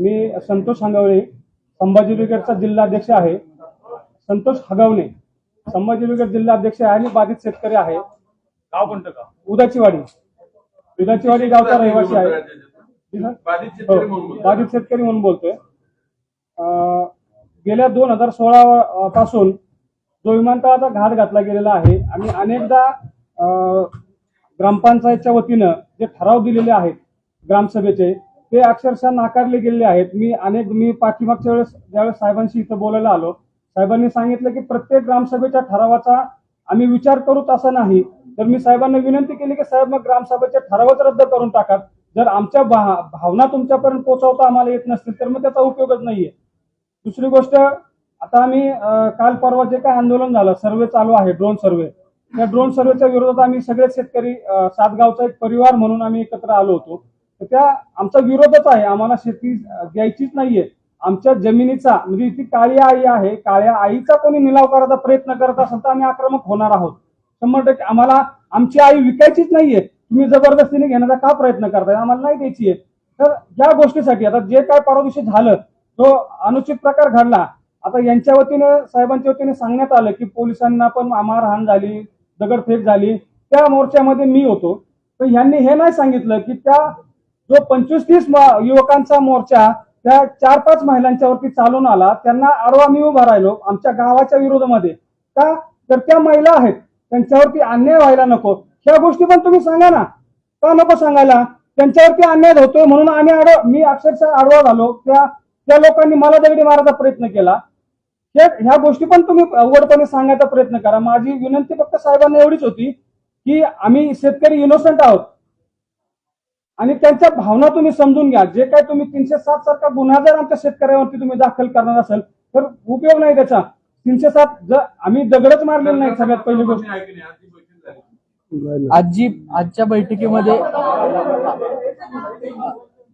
मी संतोष हंगवणे संभाजी ब्रिगेडचा जिल्हाध्यक्ष आहे. संतोष हगवणे संभाजी ब्रिगेड जिल्हाध्यक्ष आहे आणि बाधित शेतकरी आहे. गाव कोणतं गाव? उदाचीवाडी. उदाचीवाडी गावचा रहिवासी आहे. बाधित हो, शेतकरी म्हणून बोलतो. बाधित शेतकरी म्हणून बोलतोय. गेल्या दोन हजार सोळा पासून जो विमानतळाचा घाट घातला गेलेला आहे आणि अनेकदा ग्रामपंचायतच्या वतीनं जे ठराव दिलेले आहेत ग्रामसभेचे ते अक्षरशः नाकारले गेलेले आहेत. मी अनेक मी पाठीमागच्या वेळेस ज्यावेळेस साहेबांशी इथं बोलायला आलो साहेबांनी सांगितलं की प्रत्येक ग्रामसभेच्या ठरावाचा आम्ही विचार करूत असं नाही. तर मी साहेबांना विनंती केली की साहेब मग ग्रामसभेचे ठरावच रद्द करून टाका जर आमच्या भावना तुमच्यापर्यंत पोहोचवता आम्हाला येत नसतील तर मग त्याचा उपयोगच नाहीये. दुसरी गोष्ट आता आम्ही काल परवा जे काय आंदोलन झालं सर्वे चालू आहे ड्रोन सर्वे. त्या ड्रोन सर्वेच्या विरोधात आम्ही सगळे शेतकरी सातगावचा एक परिवार म्हणून आम्ही एकत्र आलो होतो. तर त्या आमचा विरोधच आहे. आम्हाला शेती द्यायचीच नाहीये. आमच्या जमिनीचा म्हणजे ती काळी आई आहे. काळ्या आईचा कोणी निलाव करायचा प्रयत्न करत असेल तर आम्ही आक्रमक होणार आहोत. शंभर टक्के आम्हाला आमची आई विकायचीच नाहीये. तुम्ही जबरदस्तीने घेण्याचा का प्रयत्न करताय? आम्हाला नाही द्यायची आहे तर या गोष्टीसाठी आता जे काय परवा दिवशी झालं तो अनुचित प्रकार घडला. आता यांच्या वतीने साहेबांच्या वतीने सांगण्यात आलं की पोलिसांना पण मारहाण झाली दगडफेक झाली. त्या मोर्चामध्ये मी होतो. तर यांनी हे नाही सांगितलं की त्या जो पंचवीस तीस युवकांचा मोर्चा त्या चार पाच महिलांच्या वरती चालून आला त्यांना आडवा मी उभा राहिलो आमच्या गावाच्या विरोधामध्ये. का? तर त्या महिला आहेत त्यांच्यावरती अन्याय व्हायला नको. ह्या गोष्टी पण तुम्ही सांगा ना. का नको सांगायला? त्यांच्यावरती अन्याय होतोय म्हणून आम्ही आडव मी अक्षरशः आडवा झालो. त्या त्या लोकांनी मला दगडी मारायचा प्रयत्न केला. ह्या गोष्टी पण तुम्ही उघडपणे सांगायचा प्रयत्न करा. माझी विनंती फक्त साहेबांना एवढीच होती की आम्ही शेतकरी इनोसंट आहोत. आणि त्यांच्या भावना तुम्ही समजून घ्या. जे काय तुम्ही तीनशे सात सारखा गुन्हा जर आमच्या शेतकऱ्यावरती तुम्ही दाखल करणार असाल तर उपयोग नाही त्याचा. तीनशे सात जर आम्ही दगडच मारलेले नाही सगळ्यात पहिली गोष्ट. मी आजची आजच्या बैठकीमध्ये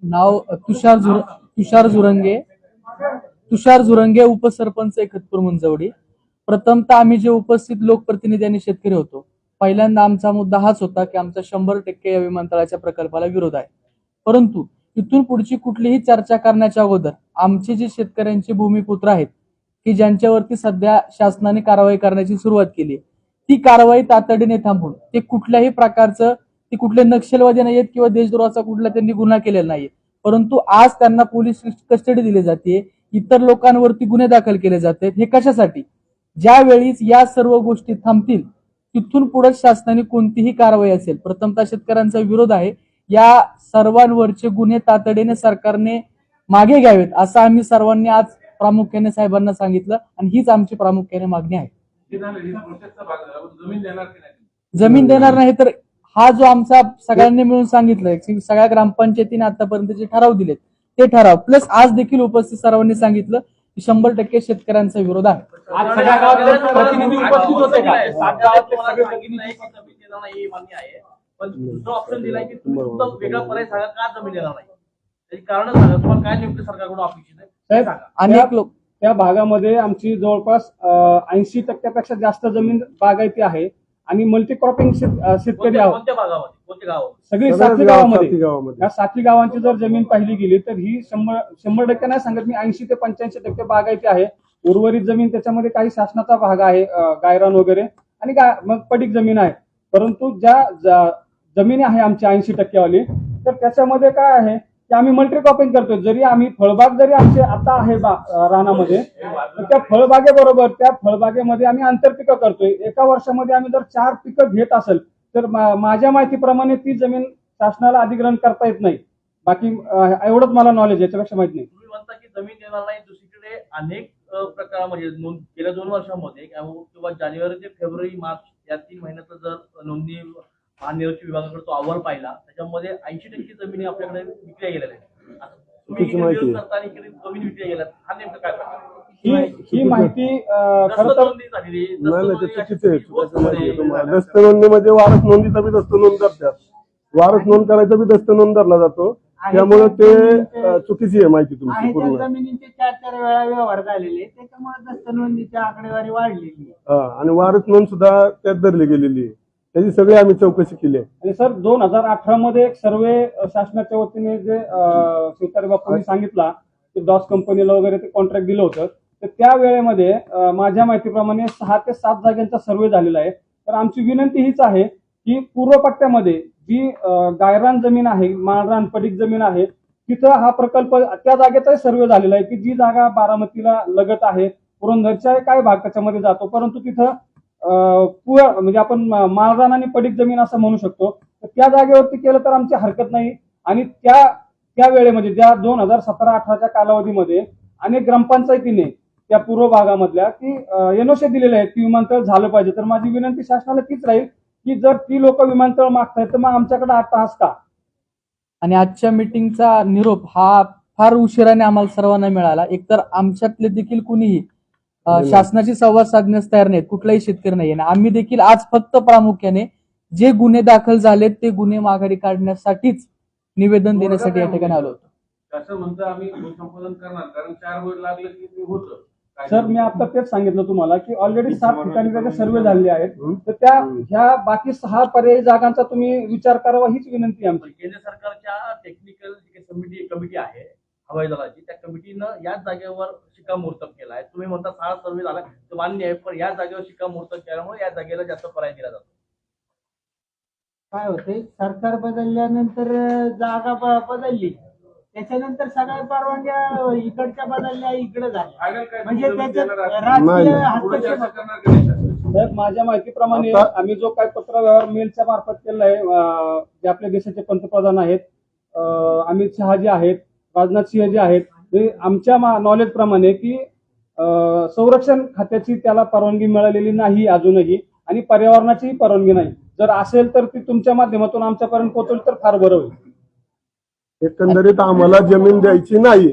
नाव तुषार झुर तुषार झुरंगे तुषार झुरंगे उपसरपंच एकतपूर मुंजवडी. प्रथमतः आम्ही जे उपस्थित लोकप्रतिनिधी आणि शेतकरी होतो पहिल्यांदा आमचा मुद्दा हाच होता की आमचा शंभर टक्के या विमानतळाच्या प्रकल्पाला विरोध आहे. परंतु इथून पुढची कुठलीही चर्चा करण्याच्या अगोदर आमचे जे शेतकऱ्यांचे भूमिपुत्र आहेत की ज्यांच्यावरती सध्या शासनाने कारवाई करण्याची सुरुवात केली ती कारवाई तातडीने थांबून ते कुठल्याही प्रकारचं ते कुठले नक्षलवादी नाहीयेत किंवा देशद्रोहाचा कुठला त्यांनी गुन्हा केलेला नाहीये. परंतु आज त्यांना पोलीस कस्टडी दिली जाते इतर लोकांवरती गुन्हे दाखल केले जातात. हे कशासाठी? ज्यावेळीच या सर्व गोष्टी थांबतील तिथून पुढे शासनाने कोणतीही कारवाई असेल प्रथमतः शेतकऱ्यांचा विरोध आहे. या सर्वांवरचे गुन्हे तातडीने सरकारने मागे घ्यावेत असं आम्ही सर्वांनी आज प्रामुख्याने साहेबांना सांगितलं आणि हीच आमची प्रामुख्याने मागणी आहे. जमीन देणार नाही तर हा जो आमचा सगळ्यांनी मिळून सांगितलं सगळ्या ग्रामपंचायतीने आतापर्यंत जे ठराव दिलेत ते ठराव. प्लस आज देखील उपस्थित सर्वांनी सांगितलं शंभर टक्के शेतकऱ्यांचा विरोध आहे. आज सगळ्या गावातले प्रतिनिधी उपस्थित होते का? सात गावातले सगळे हे मान्य आहे पण दुसरा ऑप्शन दिलाय की तुम्ही तुमचा वेगळा पर्याय सांगा का जमीन देणार नाही? त्याची कारण सांगा तुम्हाला काय नेमकं सरकारकडून अपेक्षित आहे? साहेब अनेक लोक त्या भागामध्ये आमची जवळपास ऐंशी टक्क्यापेक्षा जास्त जमीन बागायती आहे. आणि मल्टीक्रॉपिंग शेतकरी कोणत्या आहोत सगळी सातवी गावामध्ये. या सातवी गावांची जर जमीन पाहिली गेली तर ही शंभर शंभर टक्के नाही सांगत मी ऐंशी ते पंच्याऐंशी टक्के बागायती आहे. उर्वरित जमीन त्याच्यामध्ये काही शासनाचा भाग आहे गायरान वगैरे आणि मग पडीक जमीन आहे. परंतु ज्या ज- जमिनी आहे आमची ऐंशी टक्केवाली तर त्याच्यामध्ये काय आहे की आम्ही मल्टीक्रॉपिंग करतोय. जरी आम्ही फळबाग जरी आमचे आता आहे रानामध्ये तर त्या फळबागेबरोबर त्या फळबागेमध्ये आम्ही आंतरपिकं करतोय. एका वर्षामध्ये आम्ही जर चार पिकं घेत असेल तर माझ्या माहितीप्रमाणे ती जमीन शासनाला अधिग्रहण करता येत नाही. बाकी एवढंच मला नॉलेज याच्यापेक्षा माहीत नाही. तुम्ही म्हणता की जमीन देणार नाही दुसरीकडे अनेक प्रकारामध्ये म्हणजे गेल्या दोन वर्षामध्ये किंवा किंवा जानेवारी ते फेब्रुवारी मार्च या तीन महिन्याचा जर नोंदणी महानिर्वाचन विभागाकडे तो अहवाल पाहिला. त्याच्यामध्ये ऐंशी टक्के जमिनी आपल्याकडे विकल्या गेलेल्या आहेत. चुकीची माहिती. जमीन विकल्या गेल्या हा नेमकं काय प्रकार ही ही माहिती खरं दस्त तर नोंदणी झालेली नाही नाही दस्त ते नोंदणी चुकीचं आहे अशी होत चुकीचं माहिती आहे. नाही. तुम्हाला दस्त नोंदणीमध्ये वारस नोंदीचा बी दस्त नोंद करतात वारस नोंद करायचा बी दस्त नोंद धरला जातो. त्यामुळे ते अं, चुकीची आहे माहिती तुमची आहे त्या पूर्ण जमिनींचे चार चार वेळा व्यवहार झालेले त्याच्यामुळे दस्त नोंदीची आकडेवारी वाढलेली आहे. हा, आणि वारस नोंद सुद्धा त्यात धरली गेलेली आहे. त्याची सगळी आम्ही चौकशी केली आहे. आणि सर दोन हजार अठरा मध्ये एक सर्वे शासनाच्या वतीने जे अं, शिवतारे बापूंनी सांगितला की डॉस कंपनीला वगैरे ते कॉन्ट्रॅक्ट दिलं होतं. तर त्या वेळेमध्ये माझ्या माहितीप्रमाणे सहा ते सात जागांचा सर्वे झालेला आहे. तर आमची विनंती हीच आहे की पूर्व पट्ट्यामध्ये जी गायरान जमीन आहे माळरान पडीक जमीन आहे तिथं हा प्रकल्प त्या जागेचाही सर्वे झालेला आहे की जी जागा बारामतीला लगत आहे पुरंदरच्या काय भाग त्याच्यामध्ये जातो परंतु तिथं पुर म्हणजे आपण मा- माळरान आणि पडीक जमीन असं म्हणू शकतो. तर त्या जागेवरती केलं तर आमची हरकत नाही. आणि त्या त्या वेळेमध्ये ज्या दोन हजार सतरा अठराच्या कालावधीमध्ये अनेक ग्रामपंचायतीने त्या पूर्व भागामधल्या की एनओसी दिलेले आहेत की विमानतळ झालं पाहिजे. तर माझी विनंती शासनाला तीच राहील की जर ती लोक विमानतळ मागतायत तर मग आमच्याकडे आता असता आणि आजच्या मिटिंगचा निरोप हा फार उशिराने आम्हाला सर्वांना मिळाला. एकतर आमच्यातले देखील कुणीही शासनाशी संवाद साधण्यास तयार नाहीत. कुठलाही शेतकरी नाही आणि आम्ही देखील आज फक्त प्रामुख्याने जे गुन्हे दाखल झालेत ते गुन्हे माघारी काढण्यासाठीच निवेदन देण्यासाठी या ठिकाणी आलो होतो. शासन म्हणतं आम्ही भूसंपादन करणार कारण चार वर लागलं की ते होतं. काय सर मी आता तेच सांगितलं तुम्हाला की ऑलरेडी सात ठिकाणी त्याचे सर्वे झालेले आहेत. तर त्या ह्या बाकी सहा पर्यायी जागांचा तुम्ही विचार करावा हीच विनंती आहे आमची. केंद्र सरकारच्या टेक्निकल कमिटी आहे हवाई दलाची त्या कमिटीनं याच जागेवर शिक्कामोर्तब केला आहे तुम्ही म्हणता सहा सर्वे झाला तो मान्य आहे पण या जागेवर शिक्कामोर्तब केल्यामुळे या जागेला जास्त पर्याय दिला जातो काय होते सरकार बदलल्यानंतर जागा ब- बदलली त्याच्यानंतर सगळ्या परवानग्या इकडच्या बदलल्या इकडे झाल्या म्हणजे त्याच्यात? राजकीय नाही. हस्तक्षेप? साहेब माझ्या माहितीप्रमाणे आता- आम्ही जो काय पत्र व्यवहार मेलच्या मार्फत केलेला आहे अं, जे आपल्या देशाचे पंतप्रधान आहेत अं, अमित शहा जे आहेत राजनाथ सिंह जे आहेत ते आमच्या नॉलेज प्रमाणे की संरक्षण खात्याची त्याला परवानगी मिळालेली नाही अजूनही आणि पर्यावरणाचीही परवानगी नाही. जर असेल तर ती तुमच्या माध्यमातून आमच्यापर्यंत पोहोचवली तर फार बरं होईल. एकंदरीत आम्हाला जमीन द्यायची नाही.